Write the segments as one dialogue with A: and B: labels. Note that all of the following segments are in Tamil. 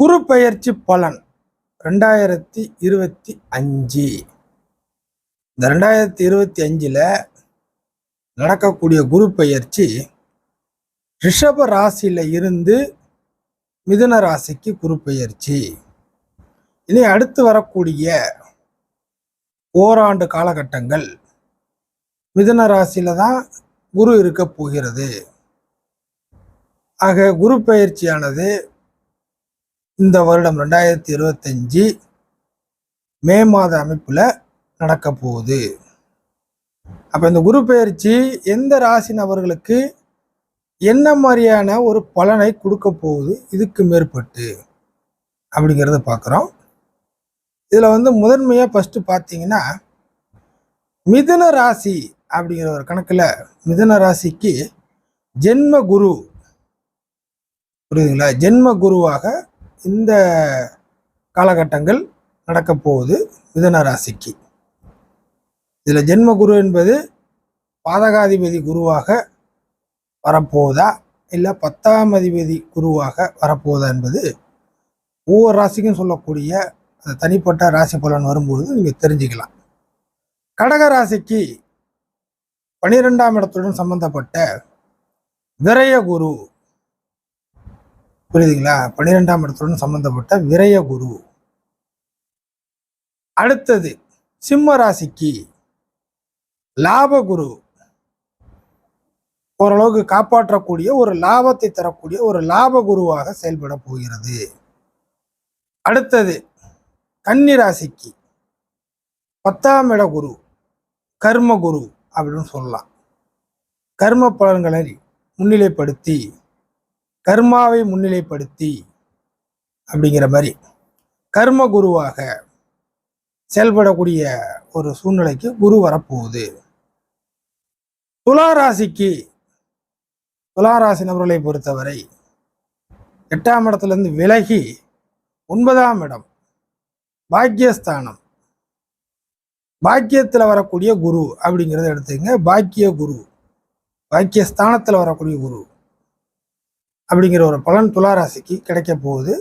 A: குரு பலன் ரெண்டாயிரத்தி இருபத்தி அஞ்சு. இந்த ரெண்டாயிரத்தி இருபத்தி அஞ்சில் நடக்கக்கூடிய குரு பெயர்ச்சி ரிஷப ராசியில் இருந்து மிதுன ராசிக்கு குரு இனி அடுத்து வரக்கூடிய ஓராண்டு காலகட்டங்கள் மிதுன ராசியில தான் குரு இருக்க போகிறது. ஆக குரு பயிற்சியானது இந்த வருடம் ரெண்டாயிரத்தி இருபத்தஞ்சி மே மாத அமைப்பில் நடக்க போகுது. அப்போ இந்த குரு பயிற்சி எந்த ராசி நபர்களுக்கு என்ன மாதிரியான ஒரு பலனை கொடுக்க போகுது? இதுக்கு மேற்பட்டு அப்படிங்கிறத பார்க்குறோம் இதில் வந்து முதன்மையாக ஃபஸ்ட்டு பார்த்தீங்கன்னா மிதுன ராசி அப்படிங்கிற ஒரு கணக்கில் மிதுன ராசிக்கு ஜென்ம குரு. புரியுதுங்களா? ஜென்ம குருவாக இந்த காலகட்டங்கள் நடக்கப் போகுது மிதன ராசிக்கு. இதில் ஜென்ம குரு என்பது பாதகாதிபதி குருவாக வரப்போகுதா இல்லை பத்தாம் அதிபதி குருவாக வரப்போகுதா என்பது ஒவ்வொரு ராசிக்கும் சொல்லக்கூடிய அந்த தனிப்பட்ட ராசி பலன் வரும்பொழுது நீங்கள் தெரிஞ்சுக்கலாம். கடக ராசிக்கு பனிரெண்டாம் இடத்துடன் சம்பந்தப்பட்ட விரய குரு புரியுதுங்களா? பன்னிரெண்டாம் இடத்துடன் சம்பந்தப்பட்ட விரய குரு. அடுத்தது சிம்ம ராசிக்கு லாப குரு. ஓரளவுக்கு காப்பாற்றக்கூடிய ஒரு லாபத்தை தரக்கூடிய ஒரு லாப குருவாக செயல்பட போகிறது. அடுத்தது கன்னி ராசிக்கு பத்தாம் இட குரு கர்ம குரு அப்படின்னு சொல்லலாம். கர்ம பலன்களை முன்னிலைப்படுத்தி கர்மாவை முன்னிலைப்படுத்தி அப்படிங்கிற மாதிரி கர்ம குருவாக செயல்படக்கூடிய ஒரு சூழ்நிலைக்கு குரு வரப்போகுது. துளாராசிக்கு துளாராசி நபர்களை பொறுத்தவரை எட்டாம் இடத்துலேருந்து விலகி ஒன்பதாம் இடம் பாக்கியஸ்தானம். பாக்கியத்தில் வரக்கூடிய குரு அப்படிங்கிறத எடுத்துங்க பாக்கிய குரு பாக்கியஸ்தானத்தில் வரக்கூடிய குரு. அப்படிங்கிற ஒரு பலன் துலா ராசிக்கு கிடைக்க போகுது.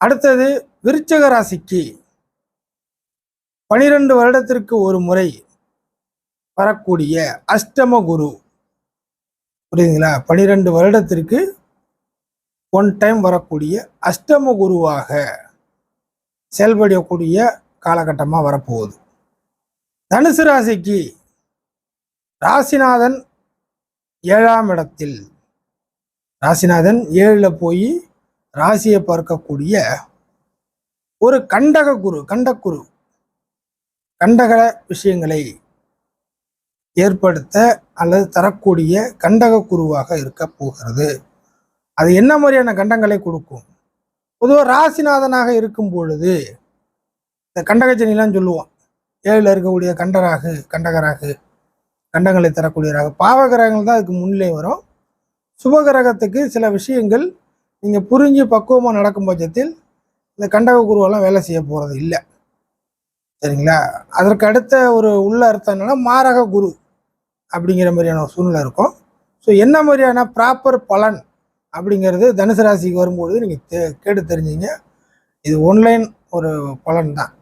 A: அடுத்தது விருச்சக ராசிக்கு பனிரெண்டு வருடத்திற்கு ஒரு முறை வரக்கூடிய அஷ்டம குரு. புரியுதுங்களா? பனிரெண்டு வருடத்திற்கு ஒன் டைம் வரக்கூடிய அஷ்டம குருவாக செயல்படக்கூடிய காலகட்டமாக வரப்போகுது. தனுசு ராசிக்கு ராசிநாதன் ஏழாம் இடத்தில் ராசிநாதன் ஏழில் போய் ராசியை பார்க்கக்கூடிய ஒரு கண்டக குரு கண்டக்குரு. கண்டக விஷயங்களை ஏற்படுத்த அல்லது தரக்கூடிய கண்டக குருவாக இருக்க போகிறது. அது என்ன மாதிரியான கண்டங்களை கொடுக்கும்? பொதுவாக ராசிநாதனாக இருக்கும் பொழுது இந்த கண்டகச்சனிலாம் சொல்லுவோம். ஏழில் இருக்கக்கூடிய கண்டராகு கண்டகராகு கண்டங்களை தரக்கூடியராக பாவகிரகங்கள் தான் அதுக்கு முன்னிலே வரும். சுபகிரகத்துக்கு சில விஷயங்கள் நீங்கள் புரிஞ்சு பக்குவமாக நடக்கும் பட்சத்தில் இந்த கண்டக குருவெல்லாம் வேலை செய்ய போகிறது இல்லை. சரிங்களா? அதற்கு அடுத்த ஒரு உள்ள அர்த்தம் என்னென்னா மாரக குரு அப்படிங்கிற மாதிரியான ஒரு சூழ்நிலை இருக்கும். ஸோ என்ன மாதிரியான ப்ராப்பர் பலன் அப்படிங்கிறது தனுசு ராசிக்கு வரும்பொழுது நீங்கள் கேட்டு தெரிஞ்சிங்க. இது ஒன்லைன் ஒரு பலன் தான்.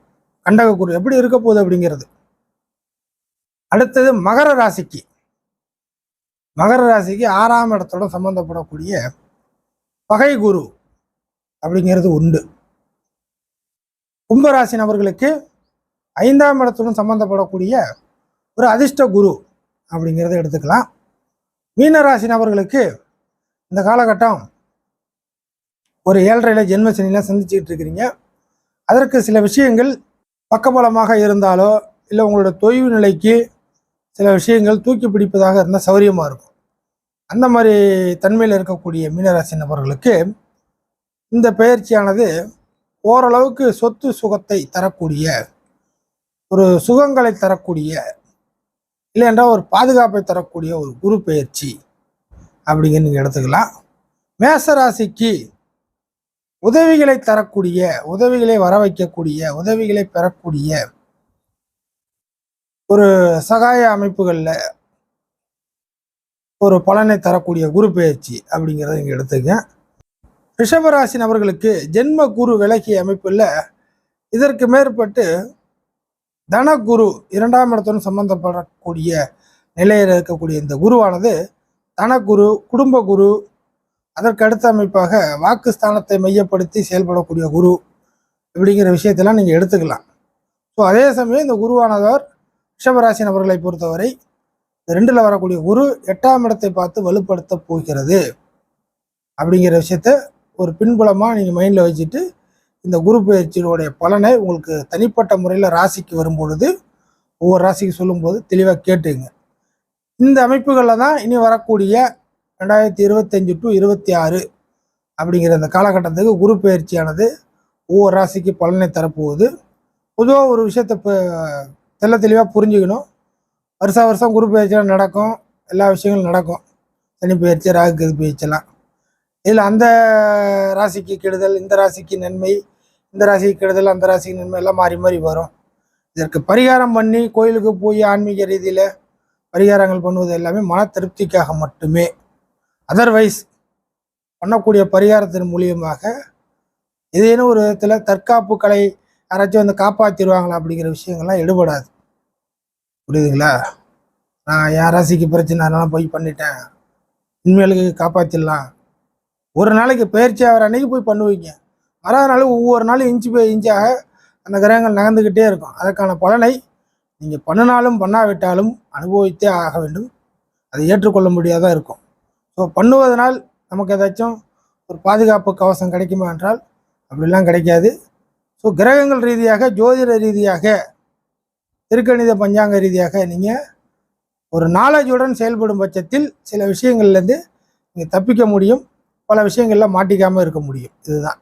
A: கண்டக குரு எப்படி இருக்க போகுது அப்படிங்கிறது. அடுத்தது மகர ராசிக்கு. மகர ராசிக்கு ஆறாம் இடத்தோட சம்பந்தப்படக்கூடிய பகை குரு அப்படிங்கிறது உண்டு. கும்பராசி நபர்களுக்கு ஐந்தாம் இடத்துடன் சம்பந்தப்படக்கூடிய ஒரு அதிர்ஷ்ட குரு அப்படிங்கிறத எடுத்துக்கலாம். மீனராசி நபர்களுக்கு இந்த காலகட்டம் ஒரு ஏழரையில் ஜென்ம சந்திச்சுக்கிட்டு இருக்கிறீங்க. அதற்கு சில விஷயங்கள் பக்கபலமாக இருந்தாலோ இல்லை உங்களோட தொய்வு நிலைக்கு சில விஷயங்கள் தூக்கி பிடிப்பதாக இருந்தால் சௌரியமாக இருக்கும். அந்த மாதிரி தன்மையில் இருக்கக்கூடிய மீனராசி நபர்களுக்கு இந்த பயிற்சியானது ஓரளவுக்கு சொத்து சுகத்தை தரக்கூடிய ஒரு சுகங்களை தரக்கூடிய இல்லை என்றால் ஒரு பாதுகாப்பை தரக்கூடிய ஒரு குரு பயிற்சி அப்படிங்கிற நீங்கள் எடுத்துக்கலாம். மேசராசிக்கு உதவிகளை தரக்கூடிய உதவிகளை வர வைக்கக்கூடிய உதவிகளை பெறக்கூடிய ஒரு சகாய அமைப்புகளில் ஒரு பலனை தரக்கூடிய குரு பயிற்சி அப்படிங்கிறத இங்கே எடுத்துக்க ரிஷபராசி நபர்களுக்கு ஜென்ம குரு விலகிய அமைப்பில் இதற்கு மேற்பட்டு தனகுரு இரண்டாம் இடத்துடன் சம்பந்தப்படக்கூடிய நிலையில் இருக்கக்கூடிய இந்த குருவானது தனகுரு குடும்ப குரு அதற்கு அடுத்த அமைப்பாக வாக்கு ஸ்தானத்தை மையப்படுத்தி செயல்படக்கூடிய குரு அப்படிங்கிற விஷயத்தெல்லாம் நீங்கள் எடுத்துக்கலாம். ஸோ அதே சமயம் இந்த குருவானவர் ரிஷபராசி நபர்களை பொறுத்தவரை ரெண்டில் வரக்கூடிய குரு எட்டாம் இடத்தை பார்த்து வலுப்படுத்த போகிறது. அப்படிங்கிற விஷயத்த ஒரு பின்புலமாக நீங்கள் மைண்டில் வச்சுட்டு இந்த குரு பயிற்சியினுடைய பலனை உங்களுக்கு தனிப்பட்ட முறையில் ராசிக்கு வரும்பொழுது ஒவ்வொரு ராசிக்கு சொல்லும்போது தெளிவாக கேட்டுங்க. இந்த அமைப்புகளில் தான் இனி வரக்கூடிய ரெண்டாயிரத்தி இருபத்தஞ்சு டு இருபத்தி ஆறு அப்படிங்கிற அந்த காலகட்டத்துக்கு குரு பயிற்சியானது ஒவ்வொரு ராசிக்கு பலனை தரப்போகுது. பொதுவாக ஒரு விஷயத்தை இப்போ தெள்ள தெளிவாக புரிஞ்சுக்கணும். வருஷா வருஷம் குரு பயிற்சியெலாம் நடக்கும். எல்லா விஷயங்களும் நடக்கும். சனி பயிற்சி ராகு கேது பயிற்சியெல்லாம். இதில் அந்த ராசிக்கு கெடுதல் இந்த ராசிக்கு நன்மை இந்த ராசிக்கு கெடுதல் அந்த ராசிக்கு நன்மை எல்லாம் மாறி மாறி வரும். இதற்கு பரிகாரம் பண்ணி கோயிலுக்கு போய் ஆன்மீக ரீதியில் பரிகாரங்கள் பண்ணுவது எல்லாமே மன திருப்திக்காக மட்டுமே. அதர்வைஸ் பண்ணக்கூடிய பரிகாரத்தின் மூலியமாக ஏதேனும் ஒரு விதத்தில் தற்காப்பு கலை யாராச்சும் வந்து காப்பாற்றிடுவாங்களா அப்படிங்கிற விஷயங்கள்லாம் எடுபடாது. புரியுதுங்களா? நான் என் ராசிக்கு பிரச்சனை அதனால் போய் பண்ணிட்டேன். இனிமேலுக்கு காப்பாற்றிடலாம் ஒரு நாளைக்கு பயிற்சி ஆகிற அன்னைக்கு போய் பண்ணுவீங்க. வராத ஒவ்வொரு நாளும் இன்ச்சு போய் இன்ச்சாக அந்த கிரகங்கள் நகர்ந்துக்கிட்டே இருக்கும். அதற்கான பலனை நீங்கள் பண்ணினாலும் பண்ணாவிட்டாலும் அனுபவித்தே ஆக வேண்டும். அதை ஏற்றுக்கொள்ள முடியாதான் இருக்கும். ஸோ பண்ணுவதனால் நமக்கு ஏதாச்சும் ஒரு பாதுகாப்பு கவசம் கிடைக்குமா என்றால் அப்படிலாம் கிடைக்காது. ஸோ கிரகங்கள் ரீதியாக ஜோதிட ரீதியாக திருக்கணித பஞ்சாங்க ரீதியாக நீங்கள் ஒரு நாலேஜுடன் செயல்படும் பட்சத்தில் சில விஷயங்கள்லேருந்து நீங்கள் தப்பிக்க முடியும். பல விஷயங்களில் மாட்டிக்காமல் இருக்க முடியும். இதுதான்.